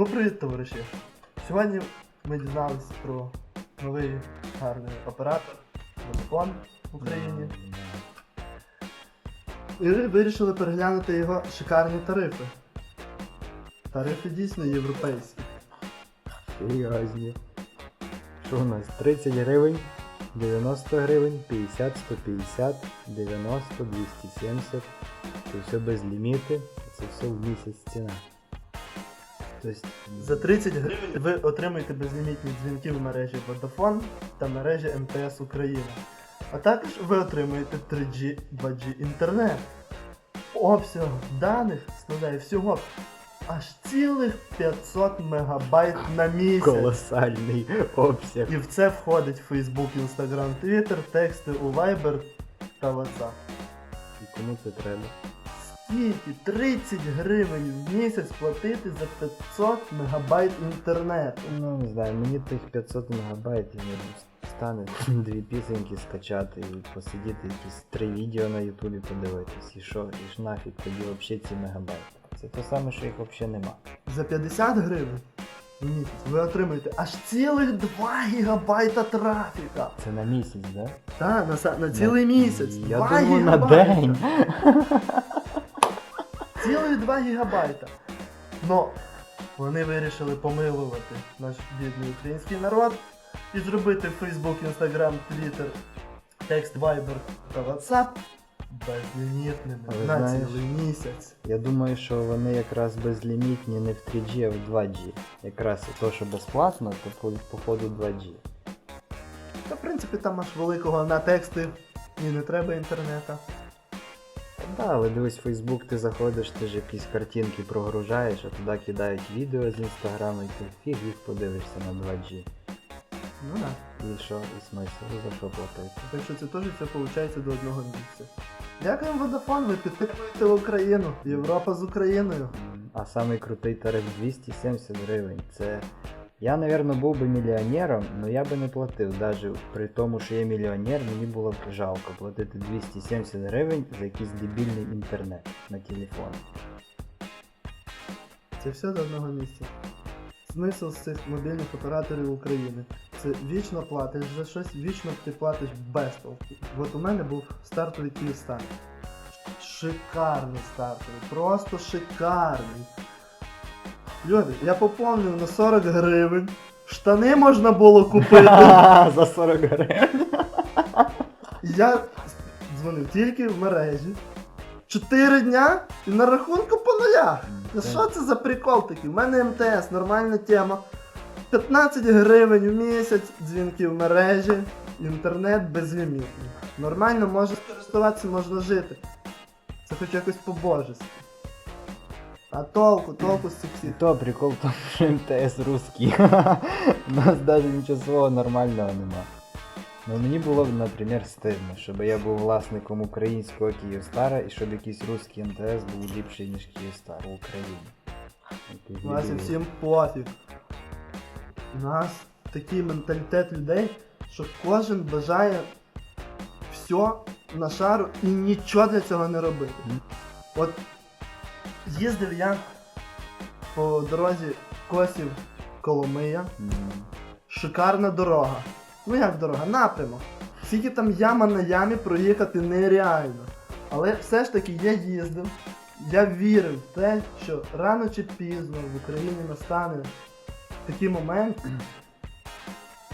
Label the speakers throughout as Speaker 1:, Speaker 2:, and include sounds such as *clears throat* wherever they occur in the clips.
Speaker 1: Ну, привіт, товариші. Сьогодні ми дізналися про новий гарний оператор Vodafone в Україні. І вирішили переглянути його шикарні тарифи. Тарифи дійсно європейські.
Speaker 2: Серйозні. Що у нас? 30 гривень, 90 гривень, 50, 150, 90, 270. Це все без ліміти, це все в місяць ціна. Тобто,
Speaker 1: За 30 гривень ви отримаєте безлімітні дзвінки в мережі Vodafone та мережі МТС Україна. А також ви отримаєте 3G 2G інтернет. Обсяг даних складає всього аж цілих 500 мегабайт на місяць.
Speaker 2: колосальний обсяг.
Speaker 1: І в це входить Facebook, Instagram, Twitter, тексти у Viber та WhatsApp.
Speaker 2: І кому це треба?
Speaker 1: Скільки 30 гривень в місяць платити за 500 мегабайт інтернету?
Speaker 2: Ну, не знаю, мені тих 500 мегабайт не стане *laughs* дві пісеньки скачати і посидіти якісь три відео на ютубі подивитись. І що, і ж нафіг тоді взагалі ці мегабайти. Це те саме, що їх взагалі нема.
Speaker 1: За 50 гривень в місяць ви отримаєте аж цілих 2 гігабайта трафіка.
Speaker 2: Це на місяць, да?
Speaker 1: Так, на, на цілий місяць.
Speaker 2: Я
Speaker 1: 2
Speaker 2: думаю, на день. *laughs*
Speaker 1: Цілих 2 гігабайта. Но вони вирішили помилувати наш бідний український народ і зробити Facebook, Instagram, Twitter, текст Viber та WhatsApp безлімітними
Speaker 2: Але
Speaker 1: на
Speaker 2: знаєш-
Speaker 1: цілий місяць.
Speaker 2: Я думаю, що вони якраз безлімітні не в 3G, а в 2G. Якраз то, що безплатно, то по, походу 2G.
Speaker 1: Та в принципі там аж великого на тексти і не треба інтернета.
Speaker 2: Та да, але дивись, в Facebook ти заходиш, ти ж якісь картинки прогружаєш, а туди кидають відео з інстаграму, і ти фіг їх подивишся на 2G.
Speaker 1: Ну так.
Speaker 2: І що, і смисл, за що платити?
Speaker 1: Так що це теж все виходить до одного місця. Дякуємо Vodafone, ви підтримуєте Україну. Європа з Україною.
Speaker 2: А самий крутий тариф 270 гривень. Це. Я, напевно, був би мільйонером, але я би не платив. Навіть при тому, що я мільйонер, мені було б жалко платити 270 гривень за якийсь дебільний інтернет на телефон.
Speaker 1: Це все до одного місця. Смисл з цих мобільних операторів України. Це вічно платиш за щось, вічно ти платиш без толку. От у мене був стартовий Київстар. Шикарний стартовий, просто шикарний. Люди, я поповнив на 40 гривень. Штани можна було купити. *laughs*
Speaker 2: За 40 гривень.
Speaker 1: Я дзвонив тільки в мережі. Чотири дня і на рахунку по нулях. Та що це за прикол такий? У мене МТС, нормальна тема. 15 гривень в місяць, дзвінки в мережі, інтернет безлімітний. Нормально можна користуватися, можна жити. Це хоч якось по-божески. А толку, толку з цих
Speaker 2: то прикол в тому, що МТС русський. У нас навіть нічого свого нормального нема. Ну мені було б, наприклад, стидно, щоб я був власником українського Київстара і щоб якийсь русський МТС був ліпший, ніж Київстар в Україні.
Speaker 1: У нас і всім пофіг. У нас такий менталітет людей, що кожен бажає все на шару і нічого для цього не робити. От їздив я по дорозі Косів Коломия, шикарна дорога. Ну як дорога? Напрямок. Скільки там яма на ямі проїхати нереально. Але все ж таки я їздив, я вірив в те, що рано чи пізно в Україні настане такий момент,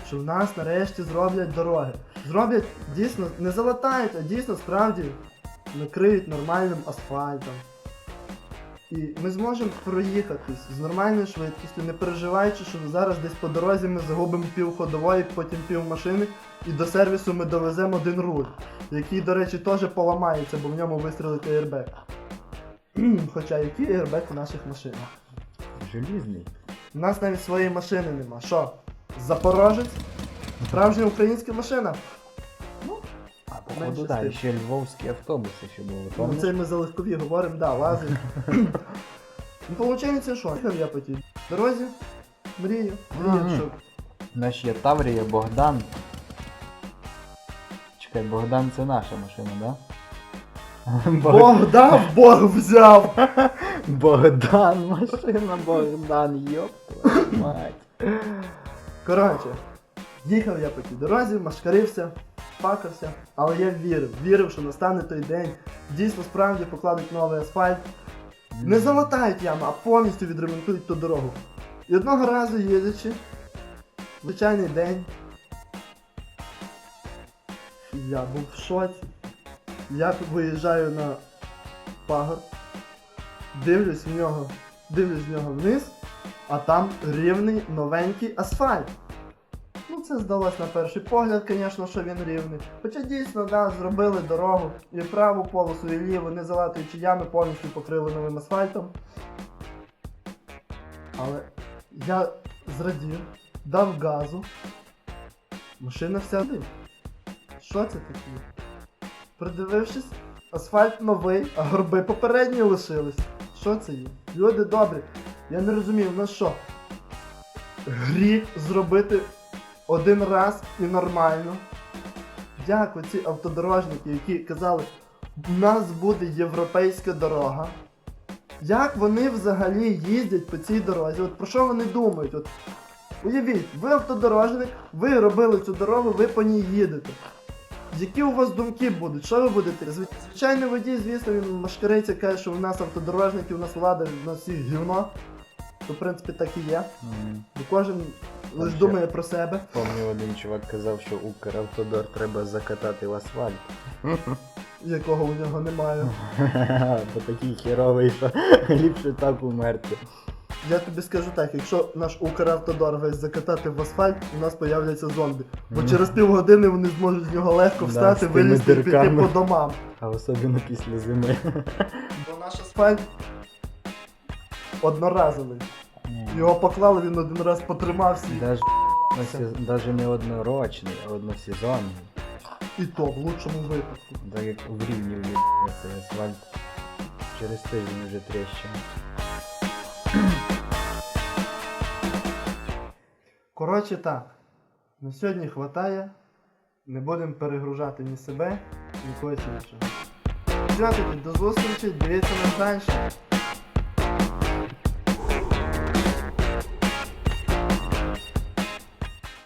Speaker 1: що в нас нарешті зроблять дороги. Зроблять дійсно, не залатають, а дійсно справді накриють нормальним асфальтом. І ми зможемо проїхатись з нормальною швидкістю, не переживаючи, що зараз десь по дорозі ми загубимо пів ходової, потім пів машини, і до сервісу ми довеземо один руль, який, до речі, теж поламається, бо в ньому вистрілити airbag. *clears throat* Хоча який airbag у наших машинах?
Speaker 2: Желізний.
Speaker 1: У нас навіть своєї машини нема. Що? Запорожець? Справжня українська машина.
Speaker 2: Походу, і ще львовські автобуси ще були.
Speaker 1: Ну, це ми за легкові говоримо, да, лазить. *laughs* ну, виходить, що? Їхав я по тій дорозі, мрію, мрію,
Speaker 2: Мгм.
Speaker 1: що
Speaker 2: У нас є Таврія, Богдан. Чекай, Богдан це наша машина, да? *laughs*
Speaker 1: Бог дав, Бог взяв. *laughs*
Speaker 2: Богдан, машина Богдан, твою мать.
Speaker 1: Коротше, їхав я по тій дорозі, машкарився, пакався, але я вірив, вірив, що настане той день. Дійсно, справді покладуть новий асфальт. Не залатають яму, а повністю відремонтують ту дорогу. І одного разу їдучи, звичайний день, я був в шоці. Я виїжджаю на пагорб, дивлюсь в нього, дивлюсь в нього вниз, а там рівний новенький асфальт. Це здалось на перший погляд, звісно, що він рівний. Хоча дійсно, да, зробили дорогу і праву полосу, і ліву, не залатуючи ями, повністю покрили новим асфальтом. Але я зрадів, дав газу. Машина вся дим. Що це таке? Придивившись, асфальт новий, а горби попередні лишились. Що це є? Люди добрі, я не розумію, на що? Гріх зробити один раз і нормально. Як оці автодорожники, які казали, у нас буде європейська дорога. Як вони взагалі їздять по цій дорозі? От про що вони думають? От, уявіть, ви автодорожник, ви робили цю дорогу, ви по ній їдете. Які у вас думки будуть? Що ви будете? Зв- Звичайний водій, звісно, він машкариться, каже, що у нас автодорожники, у нас влада, у нас всіх гівно. То, в принципі, так і є.
Speaker 2: Мгм.
Speaker 1: Бо кожен лише
Speaker 2: ще-
Speaker 1: думає про себе.
Speaker 2: Помню, один чувак казав, що Укравтодор треба закатати в асфальт. *laughs*
Speaker 1: якого у нього немає. *laughs*
Speaker 2: Бо такий херовий, що *laughs* ліпше так умерти.
Speaker 1: Я тобі скажу так, якщо наш Укравтодор весь закатати в асфальт, у нас появляться зомбі. Бо
Speaker 2: Мгм.
Speaker 1: через півгодини вони зможуть з нього легко
Speaker 2: Да,
Speaker 1: встати,
Speaker 2: з тими
Speaker 1: вилізти і піти
Speaker 2: дирками.
Speaker 1: по домам.
Speaker 2: А особливо після зими.
Speaker 1: Бо наш асфальт одноразовий. Його поклали, він один раз потримався
Speaker 2: Даже, даже не однорочний, а односезонний.
Speaker 1: і то в лучшому випадку.
Speaker 2: Так як в рівні в цей асфальт. Через тиждень вже тріщина.
Speaker 1: Коротше так, на сьогодні хватає. Не будемо перегружати ні себе, ні когось іншого. Все, тоді до зустрічі, дивіться нас далі.